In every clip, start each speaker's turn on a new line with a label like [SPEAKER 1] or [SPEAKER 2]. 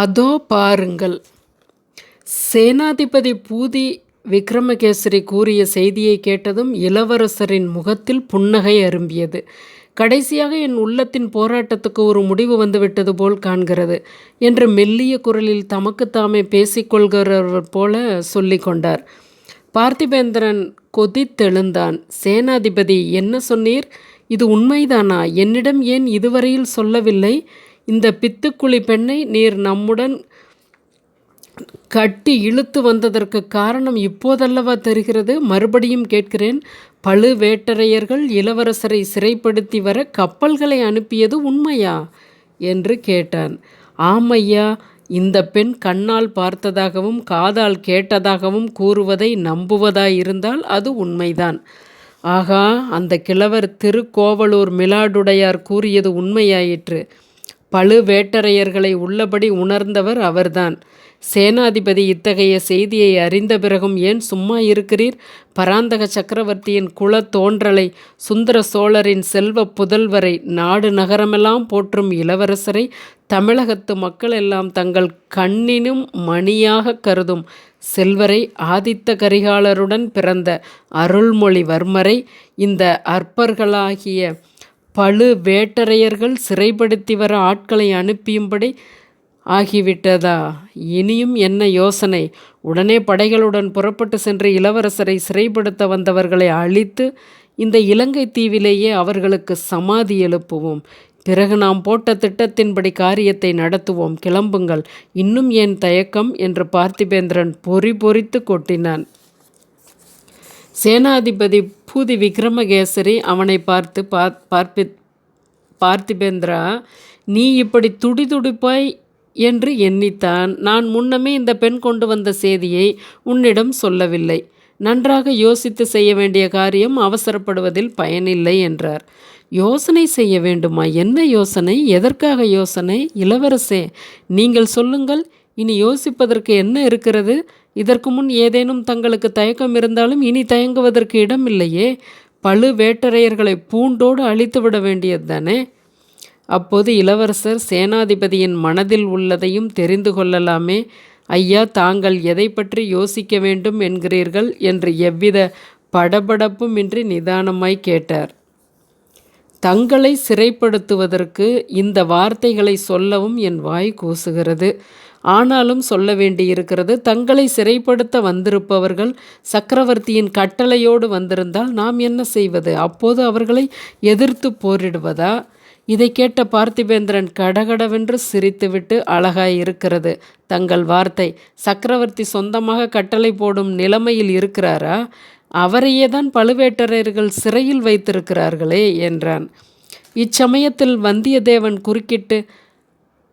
[SPEAKER 1] அதோ பாருங்கள். சேனாதிபதி பூதி விக்ரமகேசரி கூறிய செய்தியை கேட்டதும் இளவரசரின் முகத்தில் புன்னகை அரும்பியது. கடைசியாக என் உள்ளத்தின் போராட்டத்துக்கு ஒரு முடிவு வந்துவிட்டது போல் காண்கிறது என்று மெல்லிய குரலில் தமக்குத்தாமே பேசிக்கொள்கிறவர் போல சொல்லி கொண்டார். பார்த்திபேந்திரன் கொதித்தெழுந்தான். சேனாதிபதி என்ன சொன்னீர்? இது உண்மைதானா? என்னிடம் ஏன் இதுவரையில் சொல்லவில்லை? இந்த பித்துக்குழி பெண்ணை நீர் நம்முடன் கட்டி இழுத்து வந்ததற்கு காரணம் இப்போதல்லவா தெரிகிறது. மறுபடியும் கேட்கிறேன். பழுவேட்டரையர்கள் இளவரசரை சிறைப்படுத்தி வர கப்பல்களை அனுப்பியது உண்மையா? என்று கேட்டான். ஆமையா இந்த பெண் கண்ணால் பார்த்ததாகவும் காதால் கேட்டதாகவும் கூறுவதை நம்புவதாயிருந்தால் அது உண்மைதான். ஆகா அந்த கிழவர் திருக்கோவலூர் மிலாடுடையார் கூறியது உண்மையாயிற்று. பழுவேட்டரையர்களை உள்ளபடி உணர்ந்தவர் அவர்தான். சேனாதிபதி இத்தகைய செய்தியை அறிந்த பிறகும் ஏன் சும்மா இருக்கிறீர்? பராந்தக சக்கரவர்த்தியின் குல தோன்றலை சுந்தர சோழரின் செல்வ புதல்வரை நாடு நகரமெல்லாம் போற்றும் இளவரசரை தமிழகத்து மக்கள் எல்லாம் தங்கள் கண்ணினும் மணியாக கருதும் செல்வரை ஆதித்த கரிகாலருடன் பிறந்த அருள்மொழிவர்மரை இந்த அற்பர்களாகிய பழு வேட்டரையர்கள் சிறைப்படுத்தி வர ஆட்களை அனுப்பியும்படி ஆகிவிட்டதா? இனியும் என்ன யோசனை? உடனே படைகளுடன் புறப்பட்டு சென்று இளவரசரை சிறைப்படுத்த வந்தவர்களை அழித்து இந்த இலங்கை தீவிலேயே அவர்களுக்கு சமாதி எழுப்புவோம். பிறகு நாம் போட்ட திட்டத்தின்படி காரியத்தை நடத்துவோம். கிளம்புங்கள். இன்னும் ஏன் தயக்கம்? என்று பார்த்திபேந்திரன் பொறி பொறித்து கொட்டினான். சேனாதிபதி பூதி விக்ரமகேசரி அவனை பார்த்து பார்ப்பி பார்த்திபேந்திரா நீ இப்படி துடிதுடிப்பாய் என்று எண்ணித்தான். நான் முன்னமே இந்த பெண் கொண்டு வந்த செய்தியை உன்னிடம் சொல்லவில்லை. நன்றாக யோசித்து செய்ய வேண்டிய காரியம் அவசரப்படுவதில் பயனில்லை என்றார். யோசனை செய்ய வேண்டுமா? என்ன யோசனை? எதற்காக யோசனை? இளவரசே நீங்கள் சொல்லுங்கள். இனி யோசிப்பதற்கு என்ன இருக்கிறது? இதற்கு முன் ஏதேனும் தங்களுக்கு தயக்கம் இருந்தாலும் இனி தயங்குவதற்கு இடமில்லையே. இல்லையே பழுவேட்டரையர்களை பூண்டோடு அழித்துவிட வேண்டியது தானே? அப்போது இளவரசர் சேனாதிபதியின் மனதில் உள்ளதையும் தெரிந்து கொள்ளலாமே. ஐயா தாங்கள் எதை பற்றி யோசிக்க வேண்டும் என்கிறீர்கள் என்று எவ்வித படபடப்புமின்றி நிதானமாய் கேட்டார். தங்களை சிறைப்படுத்துவதற்கு இந்த வார்த்தைகளை சொல்லவும் என் வாய் கூசுகிறது. ஆனாலும் சொல்ல வேண்டியிருக்கிறது தங்களை சிறைப்படுத்த வந்திருப்பவர்கள் சக்கரவர்த்தியின் கட்டளையோடு வந்திருந்தால் நாம் என்ன செய்வது? அப்போது அவர்களை எதிர்த்து போரிடுவதா? இதை கேட்ட பார்த்திபேந்திரன் கடகடவென்று சிரித்துவிட்டு அழகாய் இருக்கிறது. தங்கள் வார்த்தை சக்கரவர்த்தி சொந்தமாக கட்டளை போடும் நிலைமையில் இருக்கிறாரா? அவரையே தான் பழுவேட்டரையர்கள் சிறையில் வைத்திருக்கிறார்களே என்றான். இச்சமயத்தில் வந்தியத்தேவன் குறுக்கிட்டு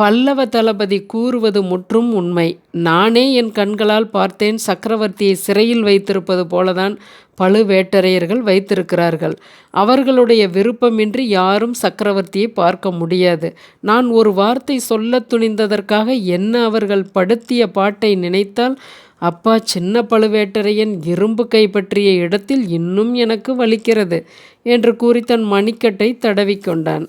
[SPEAKER 1] பல்லவ தளபதி கூறுவது முற்றும் உண்மை. நானே என் கண்களால் பார்த்தேன் சக்கரவர்த்தியை சிறையில் வைத்திருப்பது போலதான் பழுவேட்டரையர்கள் வைத்திருக்கிறார்கள். அவர்களுடைய விருப்பமின்றி யாரும் சக்கரவர்த்தியை பார்க்க முடியாது. நான் ஒரு வார்த்தை சொல்ல துணிந்ததற்காக என்ன அவர்கள் படுத்திய பாட்டை நினைத்தால் அப்பா சின்ன பழுவேட்டரையன் இரும்பு கைப்பற்றிய இடத்தில் இன்னும் எனக்கு வலிக்கிறது என்று கூறி தன் மணிக்கட்டை தடவிக்கொண்டான்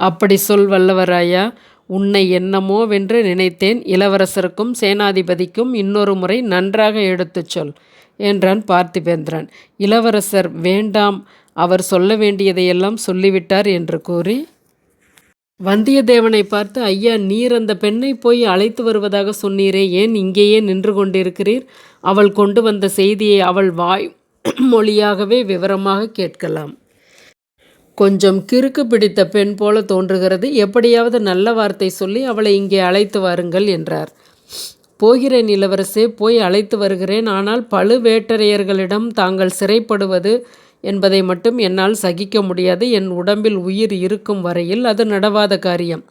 [SPEAKER 1] அப்படி சொல் வல்லவராயா உன்னை என்னமோ வென்று நினைத்தேன். இளவரசருக்கும் சேனாதிபதிக்கும் இன்னொரு முறை நன்றாக எடுத்துச் சொல் என்றான் பார்த்திபேந்திரன். இளவரசர் வேண்டாம் அவர் சொல்ல வேண்டியதையெல்லாம் சொல்லிவிட்டார் என்று கூறி வந்தியத்தேவனை பார்த்து ஐயா நீர் அந்த பெண்ணை போய் அழைத்து வருவதாக சொன்னீரே ஏன் இங்கேயே நின்று கொண்டிருக்கிறீர்? அவள் கொண்டு வந்த செய்தியை அவள் வாய் மொழியாகவே விவரமாக கேட்கலாம். கொஞ்சம் கிறுக்கு பிடித்த பெண் போல தோன்றுகிறது. எப்படியாவது நல்ல வார்த்தை சொல்லி அவளை இங்கே அழைத்து வாருங்கள் என்றார். போகிறேன் இளவரசே போய் அழைத்து வருகிறேன். ஆனால் பழுவேட்டரையர்களிடம் தாங்கள் சிறைப்படுவது என்பதை மட்டும் என்னால் சகிக்க முடியாது. என் உடம்பில் உயிர் இருக்கும் வரையில் அது நடவாத காரியம்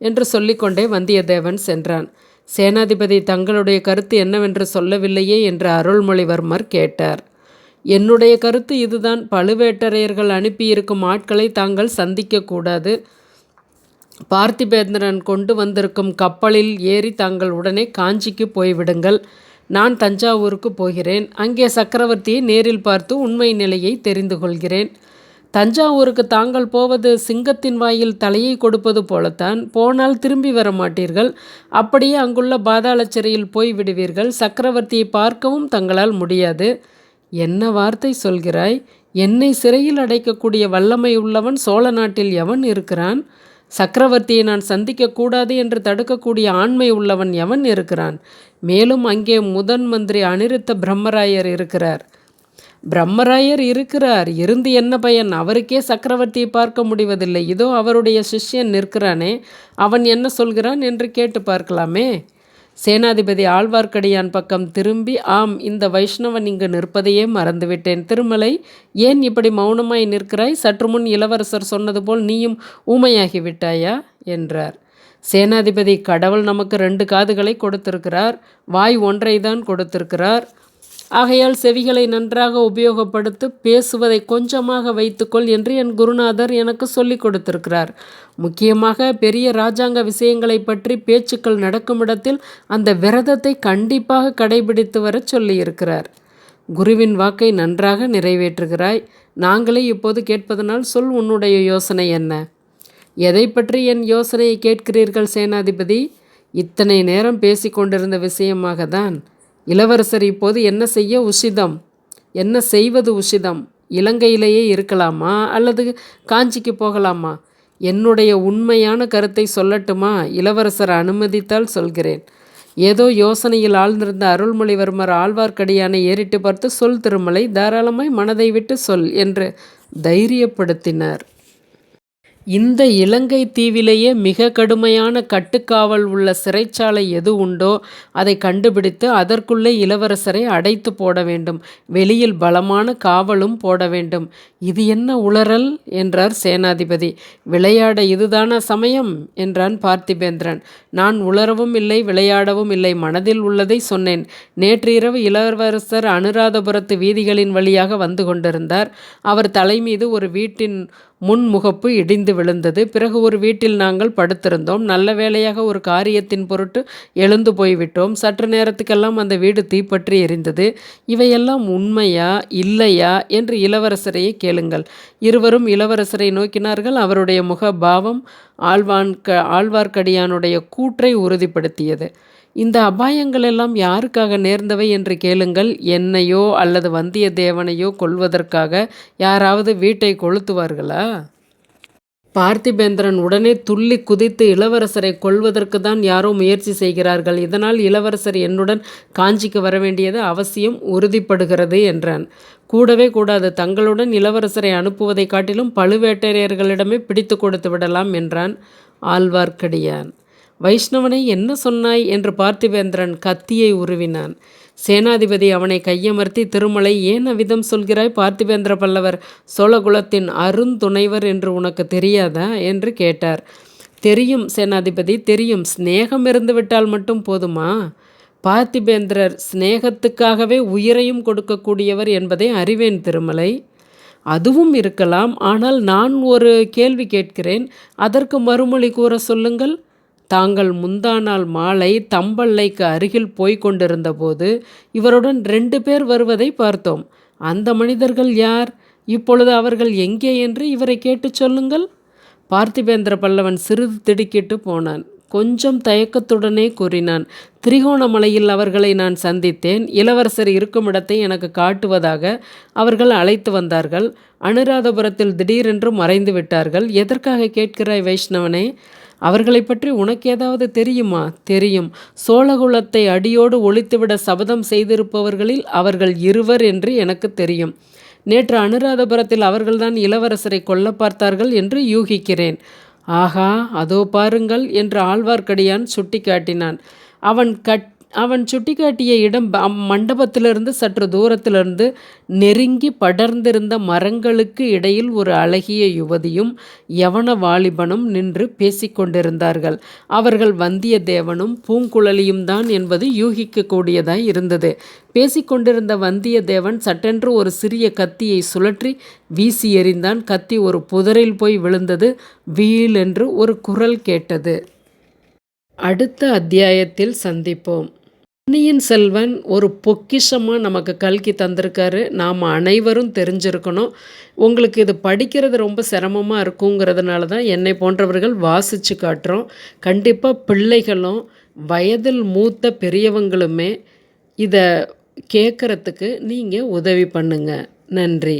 [SPEAKER 1] என்று சொல்லிக்கொண்டே வந்தியத்தேவன் சென்றான். சேனாதிபதி தங்களுடைய கருத்து என்னவென்று சொல்லவில்லையே என்று அருள்மொழிவர்மர் கேட்டார். என்னுடைய கருத்து இதுதான். பழுவேட்டரையர்கள் அனுப்பியிருக்கும் ஆட்களை தாங்கள் சந்திக்கக்கூடாது. பார்த்திபேந்திரன் கொண்டு வந்திருக்கும் கப்பலில் ஏறி தாங்கள் உடனே காஞ்சிக்கு போய்விடுங்கள். நான் தஞ்சாவூருக்கு போகிறேன். அங்கே சக்கரவர்த்தியை நேரில் பார்த்து உண்மை நிலையை தெரிந்து கொள்கிறேன். தஞ்சாவூருக்கு தாங்கள் போவது சிங்கத்தின் வாயில் தலையை கொடுப்பது போலத்தான். போனால் திரும்பி வர மாட்டீர்கள். அப்படியே அங்குள்ள பாதாள சிறையில் போய் விடுவீர்கள் சக்கரவர்த்தியை பார்க்கவும் தங்களால் முடியாது. என்ன வார்த்தை சொல்கிறாய்? என்னை சிறையில் அடைக்கக்கூடிய வல்லமை உள்ளவன் சோழ நாட்டில் எவன் இருக்கிறான்? சக்கரவர்த்தியை நான் சந்திக்கக்கூடாது என்று தடுக்கக்கூடிய ஆண்மை உள்ளவன் எவன் இருக்கிறான்? மேலும் அங்கே முதன் மந்திரி அனிருத்த பிரம்மராயர் இருக்கிறார். பிரம்மராயர் இருக்கிறார். இருந்து என்ன பயன்? அவருக்கே சக்கரவர்த்தியை பார்க்க முடிவதில்லை. இதோ அவருடைய சிஷ்யன் நிற்கிறானே. அவன் என்ன சொல்கிறான் என்று கேட்டு பார்க்கலாமே. சேனாதிபதி ஆழ்வார்க்கடியான் பக்கம் திரும்பி ஆம் இந்த வைஷ்ணவன் இங்கு நிற்பதையே மறந்துவிட்டேன். திருமலை ஏன் இப்படி மௌனமாய் நிற்கிறாய்? சற்று முன் இளவரசர் சொன்னது போல் நீயும் ஊமையாகி விட்டாயா என்றார். சேனாதிபதி கடவுள் நமக்கு ரெண்டு காதுகளை கொடுத்திருக்கிறார். வாய் ஒன்றை தான் கொடுத்திருக்கிறார். ஆகையால் செவிகளை நன்றாக உபயோகப்படுத்து பேசுவதை கொஞ்சமாக வைத்துக்கொள் என்று என் குருநாதர் எனக்கு சொல்லிக் கொடுத்திருக்கிறார். முக்கியமாக பெரிய ராஜாங்க விஷயங்களை பற்றி பேச்சுக்கள் நடக்கும் இடத்தில் அந்த விரதத்தை கண்டிப்பாக கடைபிடித்து வர சொல்லியிருக்கிறார். குருவின் வாக்கை நன்றாக நிறைவேற்றுகிறாய். நாங்களே இப்போது கேட்பதனால் சொல் உன்னுடைய யோசனை என்ன? எதை பற்றி என் யோசனையை கேட்கிறீர்கள் சேனாதிபதி? இத்தனை நேரம் பேசிக்கொண்டிருந்த விஷயமாக தான் இளவரசர் இப்போது என்ன செய்ய உசிதம்? என்ன செய்வது உசிதம்? இலங்கையிலேயே இருக்கலாமா? அல்லது காஞ்சிக்கு போகலாமா? என்னுடைய உண்மையான கருத்தை சொல்லட்டுமா? இளவரசர் அனுமதித்தால் சொல்கிறேன். ஏதோ யோசனையில் ஆழ்ந்திருந்த அருள்மொழிவர்மர் ஆழ்வார்க்கடியானை ஏறிட்டு பார்த்து சொல் திருமலை தாராளமாய் மனதை விட்டு சொல் என்று தைரியப்படுத்தினார். இந்த இலங்கை தீவிலேயே மிக கடுமையான கட்டுக்காவல் உள்ள சிறைச்சாலை எது உண்டோ அதை கண்டுபிடித்து அதற்குள்ளே இளவரசரை அடைத்து போட வேண்டும். வெளியில் பலமான காவலும் போட வேண்டும். இது என்ன உளறல்? என்றார் சேனாதிபதி. விளையாட இதுதானா சமயம்? என்றான் பார்த்திபேந்திரன். நான் உளரவும் இல்லை விளையாடவும் இல்லை மனதில் உள்ளதை சொன்னேன். நேற்றிரவு இளவரசர் அனுராதபுரத்து வீதிகளின் வழியாக வந்து கொண்டிருந்தார். அவர் தலைமீது ஒரு வீட்டின் முன்முகப்பு இடிந்து விழுந்தது. பிறகு ஒரு வீட்டில் நாங்கள் படுத்திருந்தோம். நல்ல வேளையாக ஒரு காரியத்தின் பொருட்டு எழுந்து போய்விட்டோம். சற்று நேரத்துக்கெல்லாம் அந்த வீடு தீப்பற்றி எரிந்தது. இவையெல்லாம் உண்மையா இல்லையா என்று இளவரசரையே கேளுங்கள். இருவரும் இளவரசரை நோக்கினார்கள். அவருடைய முக பாவம் ஆழ்வான் க ஆழ்வார்க்கடியானுடைய கூற்றை உறுதிப்படுத்தியது. இந்த அபாயங்கள் எல்லாம் யாருக்காக நேர்ந்தவை என்று கேளுங்கள். என்னையோ அல்லது வந்தியத்தேவனையோ கொள்வதற்காக யாராவது வீட்டை கொளுத்துவார்களா? பார்த்திபேந்திரன் உடனே துள்ளி குதித்து இளவரசரை கொள்வதற்கு தான் யாரோ முயற்சி செய்கிறார்கள். இதனால் இளவரசர் என்னுடன் காஞ்சிக்கு வர வேண்டியது அவசியம் உறுதிப்படுகிறது என்றான். கூடவே கூடாது தங்களுடன் இளவரசரை அனுப்புவதை காட்டிலும் பழுவேட்டரையர்களிடமே பிடித்து கொடுத்து விடலாம் என்றான் ஆழ்வார்க்கடியான். வைஷ்ணவனை என்ன சொன்னாய் என்று பார்த்திவேந்திரன் கத்தியை உருவினான். சேனாதிபதி அவனை கையமர்த்தி திருமலை ஏன் அவ்விதம் சொல்கிறாய் பார்த்திவேந்திர பல்லவர்? சோழகுலத்தின் அருந்துணைவர் என்று உனக்கு தெரியாதா? என்று கேட்டார். தெரியும் சேனாதிபதி தெரியும். சிநேகம் இருந்துவிட்டால் மட்டும் போதுமா? பார்த்திபேந்திரர் சிநேகத்துக்காகவே உயிரையும் கொடுக்கக்கூடியவர் என்பதை அறிவேன் திருமலை. அதுவும் இருக்கலாம். ஆனால் நான் ஒரு கேள்வி கேட்கிறேன். அதற்கு மறுமொழி கூற சொல்லுங்கள். தாங்கள் முந்தா நாள் மாலை தம்பல்லைக்கு அருகில் போய்க் கொண்டிருந்தபோது இவருடன் ரெண்டு பேர் வருவதை பார்த்தோம். அந்த மனிதர்கள் யார்? இப்பொழுது அவர்கள் எங்கே என்று இவரை கேட்டுச் சொல்லுங்கள். பார்த்திபேந்திர பல்லவன் சிறிது திடுக்கிட்டு போனான். கொஞ்சம் தயக்கத்துடனே கூறினான். திரிகோணமலையில் அவர்களை நான் சந்தித்தேன். இளவரசர் இருக்கும் இடத்தை எனக்கு காட்டுவதாக அவர்கள் அழைத்து வந்தார்கள். அனுராதபுரத்தில் திடீரென்று மறைந்து விட்டார்கள். எதற்காக கேட்கிறாய் வைஷ்ணவனே? அவர்களை பற்றி உனக்கு ஏதாவது தெரியுமா? தெரியும். சோழகுலத்தை அடியோடு ஒழித்துவிட சபதம் செய்திருப்பவர்களில் அவர்கள் இருவர் என்று எனக்கு தெரியும். நேற்று அனுராதபுரத்தில் அவர்கள்தான் இளவரசரை கொல்ல பார்த்தார்கள் என்று யூகிக்கிறேன். ஆகா அதோ பாருங்கள் என்று ஆழ்வார்க்கடியான் சுட்டிக்காட்டினான். அவன் கட் அவன் சுட்டிக்காட்டிய இடம் மண்டபத்திலிருந்து சற்று தூரத்திலிருந்து நெருங்கி படர்ந்திருந்த மரங்களுக்கு இடையில் ஒரு அழகிய யுவதியும் யவன வாலிபனும் நின்று பேசிக்கொண்டிருந்தார்கள் அவர்கள் வந்தியத்தேவனும் பூங்குழலியும் தான் என்பது யூகிக்கக்கூடியதாய் இருந்தது. பேசிக்கொண்டிருந்த வந்தியத்தேவன் சட்டென்று ஒரு சிறிய கத்தியை சுழற்றி வீசி எறிந்தான். கத்தி ஒரு புதரில் போய் விழுந்தது. வீல் என்று ஒரு குரல் கேட்டது. அடுத்த அத்தியாயத்தில் சந்திப்போம். பொன்னியின் செல்வன் ஒரு பொக்கிஷமாக நமக்கு கல்கி தந்திருக்காரு. நாம் அனைவரும் தெரிஞ்சிருக்கணும். உங்களுக்கு இது படிக்கிறது ரொம்ப சிரமமாக இருக்குங்கிறதுனால தான் என்னை போன்றவர்கள் வாசித்து காட்டுறோம். கண்டிப்பாக பிள்ளைகளும் வயதில் மூத்த பெரியவங்களுமே இதை கேட்குறதுக்கு நீங்கள் உதவி பண்ணுங்க. நன்றி.